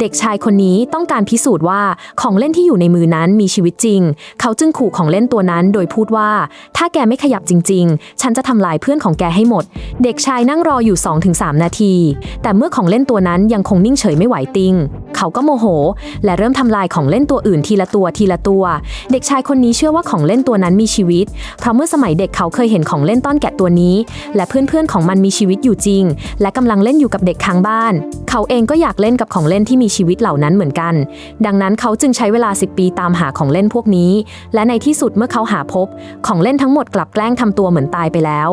เด็กชายคนนี้ต้องการพิสูจน์ว่าของเล่นที่อยู่ในมือนั้นมีชีวิตจริง เขาจึงขู่ของเล่นตัวนั้นโดยพูดว่า ถ้าแกไม่ขยับจริง ๆ ฉันจะทำลายเพื่อนของแกให้หมด เด็กชายนั่งรออยู่ 2-3 นาที แต่เมื่อของเล่นตัวนั้นยังคงนิ่งเฉยไม่ไหวติง เขาก็โมโห และเริ่มทำลายของเล่นตัวอื่นทีละตัวทีละตัว เด็กชายคนนี้เชื่อว่าของเล่นตัวนั้นมีชีวิต เพราะเมื่อสมัยเด็กเขาเคยเห็นของเล่นต้อนแกะตัวนี้ และเพื่อนๆของมันมีชีวิตอยู่จริง และกำลังเล่นอยู่กับเด็กข้างบ้าน เขาเองก็อยากเล่นกับของเล่นที่มีชีวิตเหล่านั้นเหมือนกัน ดังนั้นเขาจึงใช้เวลา 10 ปีตามหาของเล่นพวกนี้ และในที่สุดเมื่อเขาหาพบ ของเล่นทั้งหมดกลับแกล้งทำตัวเหมือนตายไปแล้ว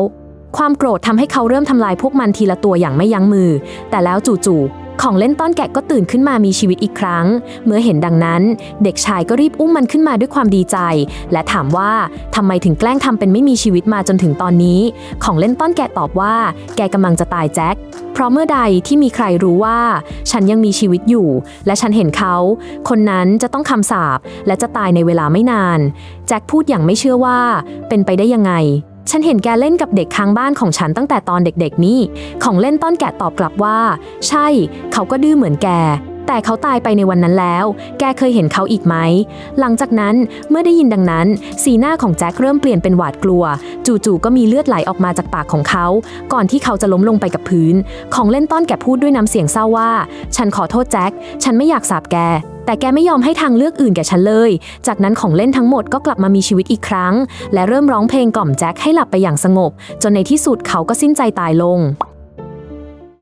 ความโกรธทำให้เขาเริ่มทำลายพวกมันทีละตัวอย่างไม่ยั้งมือ แต่แล้วจู่ๆ ของเล่นต้อนแกะก็ตื่นขึ้นมามีชีวิตอีกครั้ง เมื่อเห็นดังนั้น เด็กชายก็รีบอุ้มมันขึ้นมาด้วยความดีใจ และถามว่าทำไมถึงแกล้งทำเป็นไม่มีชีวิตมาจนถึงตอนนี้ ของเล่นต้อนแกะตอบว่า แกกำลังจะตายแจ็คเพราะเมื่อใดที่มีใครรู้ว่า ฉันยังมีชีวิตอยู่ และฉันเห็นเขา คนนั้นจะต้องคำสาปและจะตายในเวลาไม่นาน แจ็คพูดอย่างไม่เชื่อว่า เป็นไปได้ยังไง ฉันเห็นแกเล่นกับเด็กค้างบ้านของฉันตั้งแต่ตอนเด็กๆนี่ ของเล่นต้อนแกะตอบกลับว่า ใช่ เขาก็ดื้อเหมือนแก แต่เขาตายไปในวันนั้นแล้ว แกเคยเห็นเขาอีกไหม หลังจากนั้นเมื่อได้ยินดังนั้น สีหน้าของแจ็คเริ่มเปลี่ยนเป็นหวาดกลัว จู่ๆก็มีเลือดไหลออกมาจากปากของเขา ก่อนที่เขาจะล้มลงไปกับพื้น ของเล่นต้อนแกพูดด้วยน้ำเสียงเศร้าว่า ฉันขอโทษแจ็ค ฉันไม่อยากสาบแกแต่แกไม่ยอมให้ทางเลือกอื่นแก่ฉันเลย จากนั้นของเล่นทั้งหมดก็กลับมามีชีวิตอีกครั้ง และเริ่มร้องเพลงกล่อมแจ็คให้หลับไปอย่างสงบ จนในที่สุดเขาก็สิ้นใจตายลง